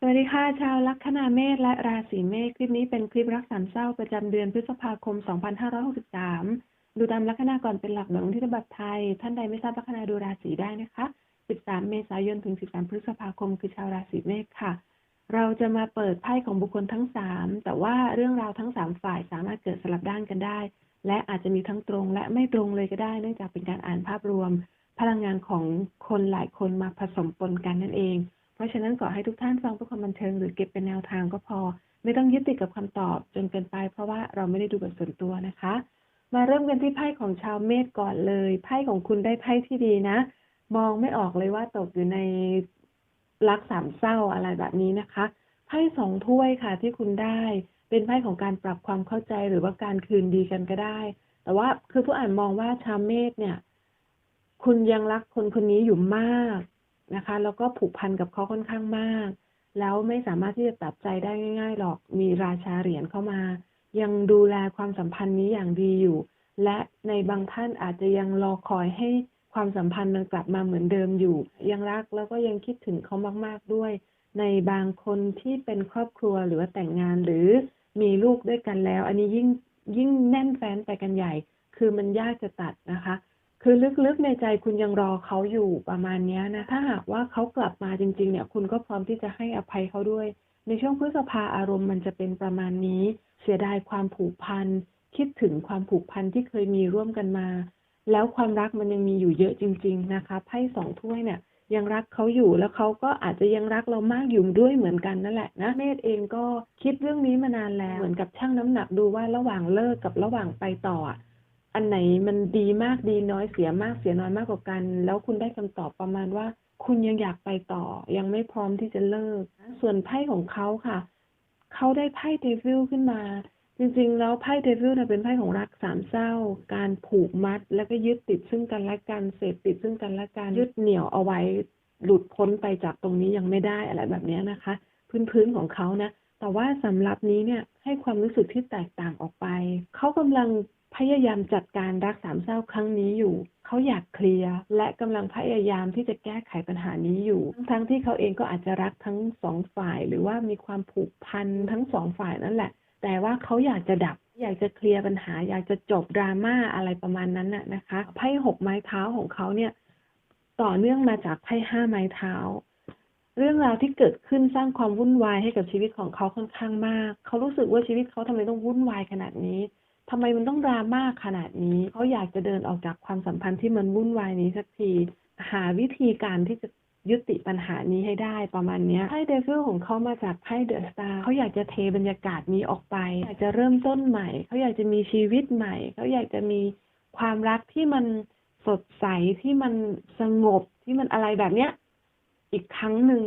สวัสดีค่ะ ชาวลัคนาเมษและราศีเมษคลิปนี้เป็นคลิปรักสามเศร้าประจำเดือนพฤษภาคม 2563 ดูตามลัคนาก่อนเป็นหลักหมือนที่ฉบับไทย ท่านใดไม่ทราบลัคนาดูราศีได้นะคะ 13 เมษายนถึง 13 พฤษภาคม คือชาวราศีเมษค่ะ เราจะมาเปิดไพ่ของบุคคลทั้ง 3 แต่ว่าเรื่องราวทั้ง 3 ฝ่ายสามารถเกิดสลับด้านกันได้ และอาจจะมีทั้งตรงและไม่ตรงเลยก็ได้ เนื่องจากเป็นการอ่านภาพรวม พลังงานของคนหลายคนมาผสมปนกันนั่นเอง เพราะฉะนั้นขอให้ทุกท่านฟังเพื่อความบันเทิงหรือเก็บเป็นแนวทางก็พอ ไม่ต้องยึดติดกับคำตอบจนเกินไป เพราะว่าเราไม่ได้ดูแบบส่วนตัวนะคะ มาเริ่มกันที่ไพ่ของชาวเมษก่อนเลยไพ่ของคุณได้ไพ่ที่ดีนะ มองไม่ออกเลยว่าตกอยู่ในรักสามเศร้าอะไรแบบนี้นะคะไพ่สองถ้วยค่ะที่คุณได้ เป็นไพ่ของการปรับความเข้าใจหรือว่าการคืนดีกันก็ได้ แต่ว่าคือผู้อ่านมองว่าชาวเมษเนี่ย คุณยังรักคนคนนี้อยู่มาก นะคะ แล้วก็ผูกพันกับเขาค่อนข้างมาก แล้วไม่สามารถที่จะตัดใจได้ง่าย ๆ หรอกมีราชาเหรียญเข้ามา ยังดูแลความสัมพันธ์นี้อย่างดีอยู่ และในบางท่านอาจจะยังรอคอยให้ความสัมพันธ์มันกลับมาเหมือนเดิมอยู่ ยังรักแล้วก็ยังคิดถึงเขามาก ๆด้วย ในบางคนที่เป็นครอบครัวหรือว่าแต่งงานหรือมีลูกด้วยกันแล้ว อันนี้ยิ่งยิ่งแน่นแฟ้นไปกันใหญ่ คือมันยากจะตัดนะคะ คือลึกๆในใจคุณยังรอเขาอยู่ประมาณเนี้ยนะ ถ้าหากว่าเขากลับมาจริง ๆ เนี่ย คุณก็พร้อมที่จะให้อภัยเขาด้วย ในช่วงพฤษภาอารมณ์มันจะเป็นประมาณนี้ เสียดายความผูกพัน คิดถึงความผูกพันที่เคยมีร่วมกันมา แล้วความรักมันยังมีอยู่เยอะจริง ๆ นะคะ ไพ่สองถ้วยเนี่ยยังรักเขาอยู่แล้วเขาก็อาจจะยังรักเรามากอยู่ด้วยเหมือนกันนั่นแหละนะเมธเองก็คิดเรื่องนี้มานานแล้วเหมือนกับชั่งน้ำหนักดูว่าระหว่างเลิกกับระหว่างไปต่อ อันไหนมันดีมากดีน้อยเสียมากเสียน้อยมากกว่ากัน แล้วคุณได้คำตอบประมาณว่า คุณยังอยากไปต่อ ยังไม่พร้อมที่จะเลิก ส่วนไพ่ของเขาค่ะเขาได้ไพ่เดวิลขึ้นมา จริงๆ แล้วไพ่เดวิลเนี่ยเป็นไพ่ของรักสามเศร้า การผูกมัด แล้วก็ยึดติดซึ่งกันและกันเสพติดซึ่งกันและกันยึดเหนี่ยวเอาไว้หลุดพ้นไปจากตรงนี้ยังไม่ได้อะไรแบบนี้นะคะ พื้นๆของเขานะแต่ว่าสำหรับนี้เนี่ยให้ความรู้สึกที่แตกต่างออกไป เขากำลัง พยายามจัดการรักสามเศร้าครั้งนี้อยู่ เขาอยากเคลียร์และกำลังพยายามที่จะแก้ไขปัญหานี้อยู่ ทั้งที่เขาเองก็อาจจะรักทั้งสองฝ่าย หรือว่ามีความผูกพันทั้งสองฝ่ายนั่นแหละ แต่ว่าเขาอยากจะดับ อยากจะเคลียร์ปัญหา อยากจะจบดราม่าอะไรประมาณนั้นน่ะนะคะไพ่หกไม้เท้าของเขาเนี่ย ต่อเนื่องมาจากไพ่ห้าไม้เท้า เรื่องราวที่เกิดขึ้นสร้างความวุ่นวายให้กับชีวิตของเขาค่อนข้างมาก เขารู้สึกว่าชีวิตเขาทำไมต้องวุ่นวายขนาดนี้ ทำไมมันต้องดราม่าขนาดนี้เขาอยากจะเดินออกจากความสัมพันธ์ที่มันวุ่นวายนี้สักที หาวิธีการที่จะยุติปัญหานี้ให้ได้ประมาณนี้ไพ่เดวิลของเขามาจากไพ่เดอะสตาร์เขาอยากจะเทบรรยากาศนี้ออกไป อยากจะเริ่มต้นใหม่ เขาอยากจะมีชีวิตใหม่ เขาอยากจะมีความรักที่มันสดใสที่มันสงบที่มันอะไรแบบเนี้ยอีกครั้งหนึ่ง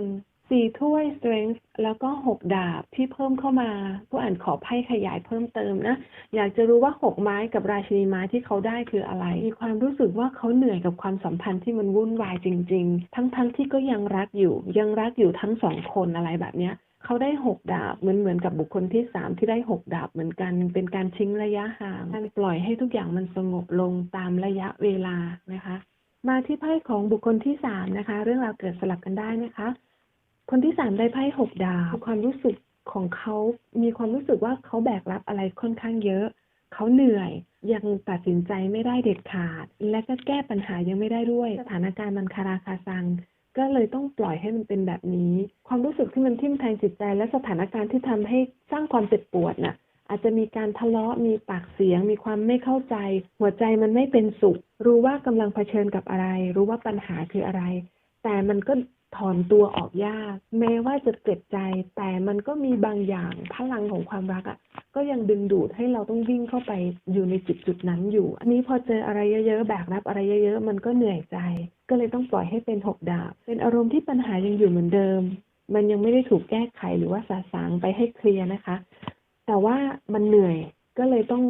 สี่ถ้วย strength แล้วก็หกดาบที่เพิ่มเข้ามา ผู้อ่านขอไพ่ขยายเพิ่มเติมนะ อยากจะรู้ว่าหกไม้กับราชินีไม้ที่เขาได้คืออะไร มีความรู้สึกว่าเขาเหนื่อยกับความสัมพันธ์ที่มันวุ่นวายจริง ๆ ทั้งๆทที่ก็ยังรักอยู่ ยังรักอยู่ทั้งสองคนอะไรแบบเนี้ยเขาได้หกดาบเหมือนเหมือนกับบุคคลที่สามที่ได้หกดาบเหมือนกัน เป็นการทิ้งระยะห่างการปล่อยให้ทุกอย่างมันสงบลงตามระยะเวลานะคะ มาที่ไพ่ของบุคคลที่สามนะคะ เรื่องราวเกิดสลับกันได้นะคะ คนที่สามได้ไพ่หกดาบความรู้สึกของเขามีความรู้สึกว่าเขาแบกรับอะไรค่อนข้างเยอะ เขาเหนื่อยยังตัดสินใจไม่ได้เด็ดขาด และก็แก้ปัญหายังไม่ได้ด้วย สถานการณ์มันคาราคาซัง ก็เลยต้องปล่อยให้มันเป็นแบบนี้ ความรู้สึกที่มันทิ่มแทงจิตใจ และสถานการณ์ที่ทำให้สร้างความเจ็บปวดน่ะ อาจจะมีการทะเลาะมีปากเสียง มีความไม่เข้าใจ หัวใจมันไม่เป็นสุข รู้ว่ากำลังเผชิญกับอะไร รู้ว่าปัญหาคืออะไร แต่มันก็ ถอนตัวออกยาก แม้ว่าจะเจ็บใจ แต่มันก็มีบางอย่างพลังของความรักอะ่ะ ก็ยังดึงดูดให้เราต้องวิ่งเข้าไปอยู่ในจุดจุดนั้นอยู่ อันนี้พอเจออะไรเยอะๆแบกรับอะไรเยอะๆมันก็เหนื่อยใจ ก็เลยต้องปล่อยให้เป็นหกดาบ เป็นอารมณ์ที่ปัญหายังอยู่เหมือนเดิม มันยังไม่ได้ถูกแก้ไขหรือว่าสาสางไปให้เคลียร์นะคะ แต่ว่ามันเหนื่อยก็เลยต้อง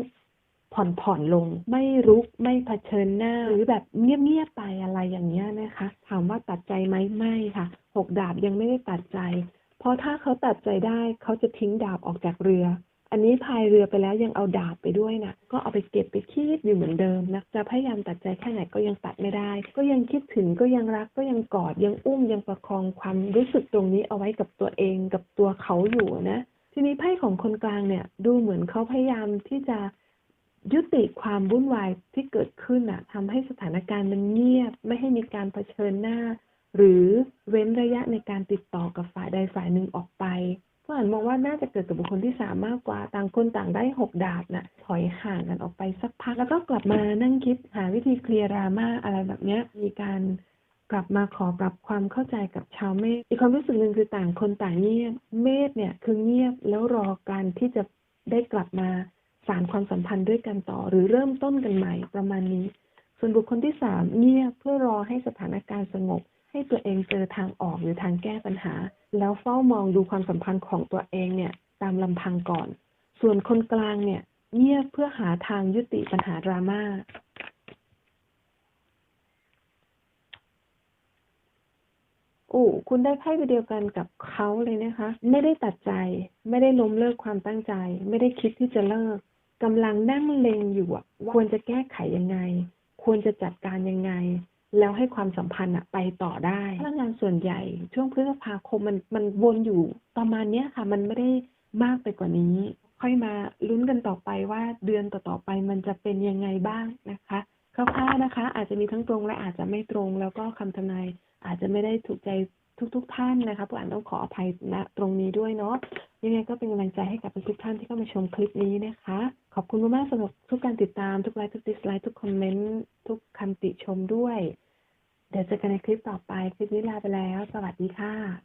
ผ่อนผ่อนลง ไม่รุกไม่เผชิญหน้า หรือแบบเงียบๆไปอะไรอย่างเงี้ยนะคะ ถามว่าตัดใจไหมไม่ค่ะหกดาบยังไม่ได้ตัดใจ เพราะถ้าเขาตัดใจได้เขาจะทิ้งดาบออกจากเรือ อันนี้พายเรือไปแล้วยังเอาดาบไปด้วยนะก็เอาไปเก็บไปคิดอยู่เหมือนเดิมนะจะพยายามตัดใจแค่ไหนก็ยังตัดไม่ได้ ก็ยังคิดถึงก็ยังรักก็ยังกอดยังอุ้มยังประคองความรู้สึกตรงนี้เอาไว้กับตัวเองกับตัวเขาอยู่นะ ทีนี้ไพ่ของคนกลางเนี่ยดูเหมือนเขาพยายามที่จะ ยุติความวุ่นวายที่เกิดขึ้นอะทำให้สถานการณ์มันเงียบ ไม่ให้มีการเผชิญหน้า หรือเว้นระยะในการติดต่อกับฝ่ายใดฝ่ายหนึ่งออกไปก็อ่านมองว่าน่าจะเกิดกับบุคคลที่สามมากกว่าต่างคนต่างได้หกดาบน่ะถอยห่างกันออกไปสักพักแล้วก็กลับมานั่งคิดหาวิธีเคลียร์ดราม่าอะไรแบบเนี้ยมีการกลับมาขอปรับความเข้าใจกับชาวเมษอีกความรู้สึกหนึ่งคือต่างคนต่างเงียบ เมษเนี่ยคือเงียบแล้วรอการที่จะได้กลับมา สารความสัมพันธ์ด้วยกันต่อ หรือเริ่มต้นกันใหม่ประมาณนี้ ส่วนบุคคลที่สามเงียบเพื่อรอให้สถานการณ์สงบ ให้ตัวเองเจอทางออกหรือทางแก้ปัญหา แล้วเฝ้ามองดูความสัมพันธ์ของตัวเองเนี่ยตามลำพังก่อน ส่วนคนกลางเนี่ยเงียบเพื่อหาทางยุติปัญหาดราม่าโอ้คุณได้ไพ่ใบเดียวกันกับเขาเลยนะคะ ไม่ได้ตัดใจ ไม่ได้ล้มเลิกความตั้งใจ ไม่ได้คิดที่จะเลิก กำลังนั่งเลงอยู่อะว่าควรจะแก้ไขยังไง ควรจะจัดการยังไง แล้วให้ความสัมพันธ์อะไปต่อได้พลังงานส่วนใหญ่ ช่วงพฤษภาคมมันมันวนอยู่ประมาณเนี้ยค่ะ มันไม่ได้มากไปกว่านี้ ค่อยมาลุ้นกันต่อไปว่าเดือนต่อๆไปมันจะเป็นยังไงบ้างนะคะคร่าวๆนะคะ อาจจะมีทั้งตรงและอาจจะไม่ตรง แล้วก็คำทำนายอาจจะไม่ได้ถูกใจทุก ๆ ท่านนะคะผู้อ่านต้องขออภัยณตรงนี้ด้วยเนาะยังไงก็เป็นกำลังใจให้กับทุกท่านที่เข้ามาชมคลิปนี้นะคะ ขอบคุณมากๆสำหรับทุกการติดตามทุกไลค์ทุกดิสไลค์ทุกคอมเมนต์ทุกคำติชมด้วย เดี๋ยวเจอกันในคลิปต่อไป คลิปนี้ลาไปแล้ว สวัสดีค่ะ